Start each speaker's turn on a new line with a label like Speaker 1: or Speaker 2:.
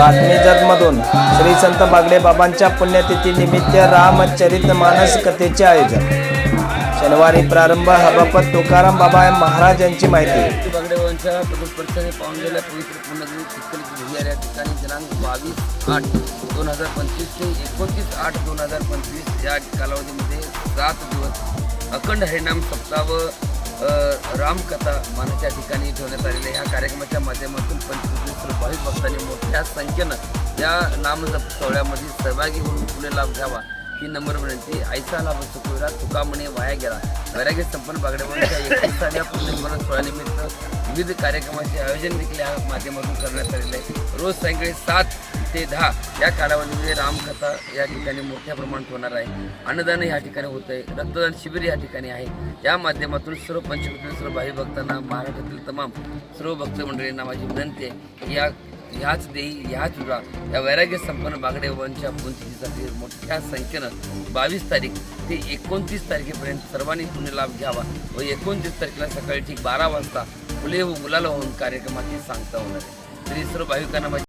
Speaker 1: बातमी जगमधून. श्री संत बागडे बाबांच्या पुण्यतिथी निमित्त रामचरित मानस कथेचे आयोजन. शनिवारी प्रारंभ हबापत तुकाराम बाबा महाराज यांची माहिती.
Speaker 2: बागडेवांच्या प्रभुस्पर्शाने पाहून गेल्या पवित्र भुयार या ठिकाणी दिनांक बावीस आठ दोन हजार पंचवीस ते एकोणतीस आठ दोन हजार पंचवीस या कालावधीमध्ये सात दिवस अखंड हरिणाम सप्ताह व रामकथा मानाच्या ठिकाणी ठेवण्यात आलेल्या या कार्यक्रमाच्या माध्यमातून पंचवीस भाविक भक्तांनी मोठ्या संख्येनं या नामजप सोहळ्यामध्ये सहभागी होऊन पुणे लाभ घ्यावा ही नंबर विनंती. ऐसा लाभ चुकविला तुका म्हणे वाया गेला. वैराग्य संपन्न बागडेवाडीच्या एकविसाव्या पुण्यस्मरण सोहळ्यानिमित्त विविध कार्यक्रमाचे आयोजन देखील या माध्यमातून करण्यात आलेले आहे. रोज सायंकाळी सात ते दहा या कालावधीमध्ये रामकथा या ठिकाणी मोठ्या प्रमाणात होणार आहे. अन्नदान या ठिकाणी होत आहे रक्तदान शिबिर या ठिकाणी आहे. या माध्यमातून सर्व पंचकृती सर्व भावी भक्तांना महाराष्ट्रातील तमाम सर्व भक्त मंडळींना माझी विनंती आहे या ह्याच देही ह्याच जुळा या वैराग्य संपन्न बागडे वनच्या पुंतीसाठी मोठ्या संख्येनं बावीस तारीख ते एकोणतीस तारखेपर्यंत सर्वांनी पुण्य लाभ घ्यावा व एकोणतीस तारखेला सकाळी ठीक बारा वाजता फुले व मुलाला होऊन कार्यक्रमाची सांगता होणार आहे. तरी सर्व भाविकांना